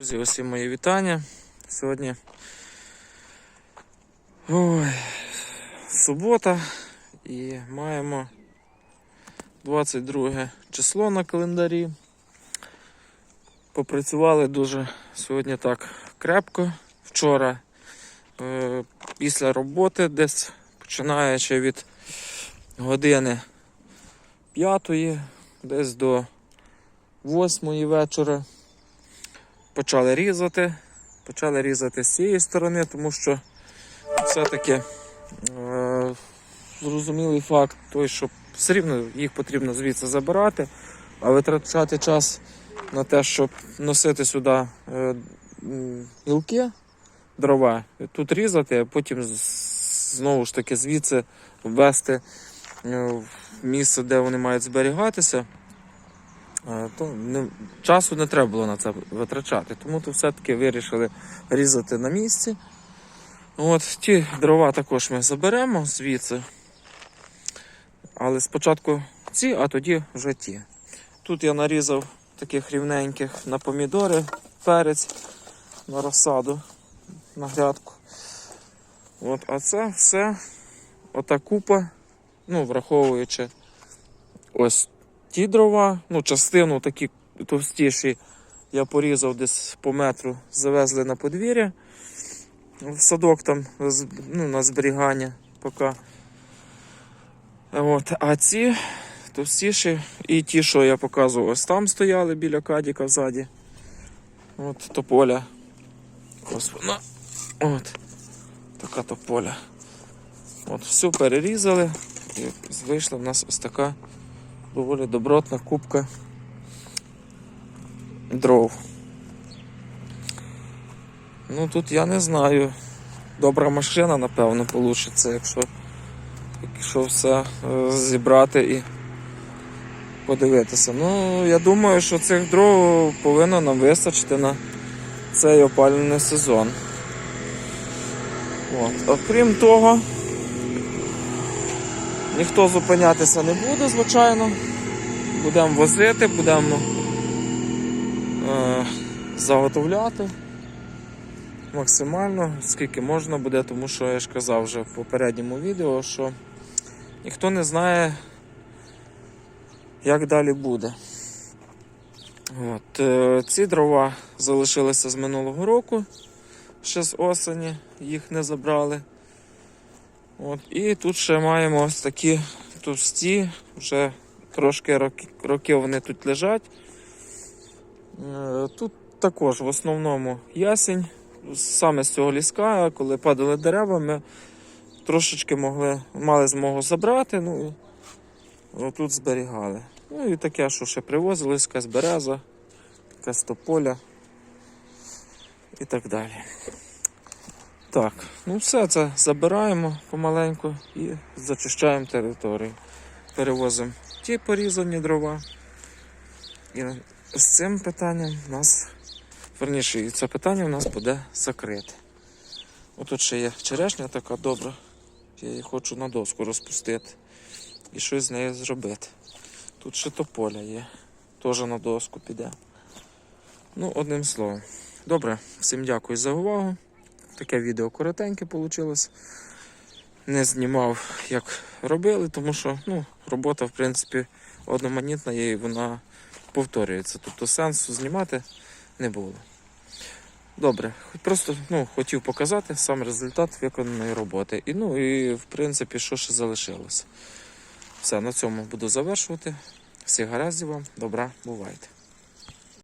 Друзі, усім мої вітання. Сьогодні ой, субота і маємо 22 число на календарі. Попрацювали дуже сьогодні так крепко. Вчора е, після роботи, десь починаючи від години 5, десь до 8 вечора почали різати. Почали різати з цієї сторони, тому що все-таки е, зрозумілий факт той, що все рівно їх потрібно звідси забирати, а витрачати час на те, щоб носити сюди е, гілки, дрова, тут різати, а потім знову ж таки звідси ввести е, в місце, де вони мають зберігатися. Е, то не, часу не треба було на це витрачати. Тому то все-таки вирішили різати на місці. От, ті дрова також ми заберемо звідси. Але спочатку ці, а тоді вже ті. Тут я нарізав таких рівненьких на помідори, перець, на розсаду, на грядку. От, а це все ота купа, ну, враховуючи ось ті дрова, ну, частину такі товстіші я порізав десь по метру, завезли на подвір'я. В садок там ну, на зберігання поки. От, а ці товстіші і ті, що я показував, ось там стояли біля кадіка взаді. От тополя. Ось вона. От. Така тополя. От, всю перерізали. І вийшла в нас ось така доволі добротна кубка дров. Ну тут я не знаю. Добра машина, напевно, получиться, якщо, якщо все е, зібрати і подивитися. Ну, я думаю, що цих дров повинно нам вистачити на цей опалювальний сезон. От. Окрім того, ніхто зупинятися не буде, звичайно. Будемо возити, будемо е, заготовляти максимально, скільки можна буде, тому що я ж казав вже в попередньому відео, що ніхто не знає, як далі буде. От, е, ці дрова залишилися з минулого року, ще з осені, їх не забрали. От, і тут ще маємо ось такі товсті, вже трошки роки, вони тут лежать. Е, Тут також в основному ясень. Саме з цього ліска, коли падали дерева, ми трошечки могли, мали змогу забрати, ну і тут зберігали. Ну і таке, що ще привозили, якась береза, якась тополя і так далі. Так, ну все це забираємо помаленьку і зачищаємо територію. Перевозимо ті порізані дрова. І з цим питанням у нас, верніше, і це питання у нас буде закрите. Отут ще є черешня така добра. Я її хочу на доску розпустити і щось з нею зробити. Тут ще тополя є, теж на доску піде. Ну, одним словом. Добре, всім дякую за увагу. Таке відео коротеньке вийшло. Не знімав, як робили, тому що ну, робота, в принципі, одноманітна і вона повторюється. Тобто сенсу знімати не було. Добре, просто ну, хотів показати сам результат виконаної роботи. І, ну, і в принципі, що ще залишилося. Все, на цьому буду завершувати. Всіх гараздів вам, добра, бувайте.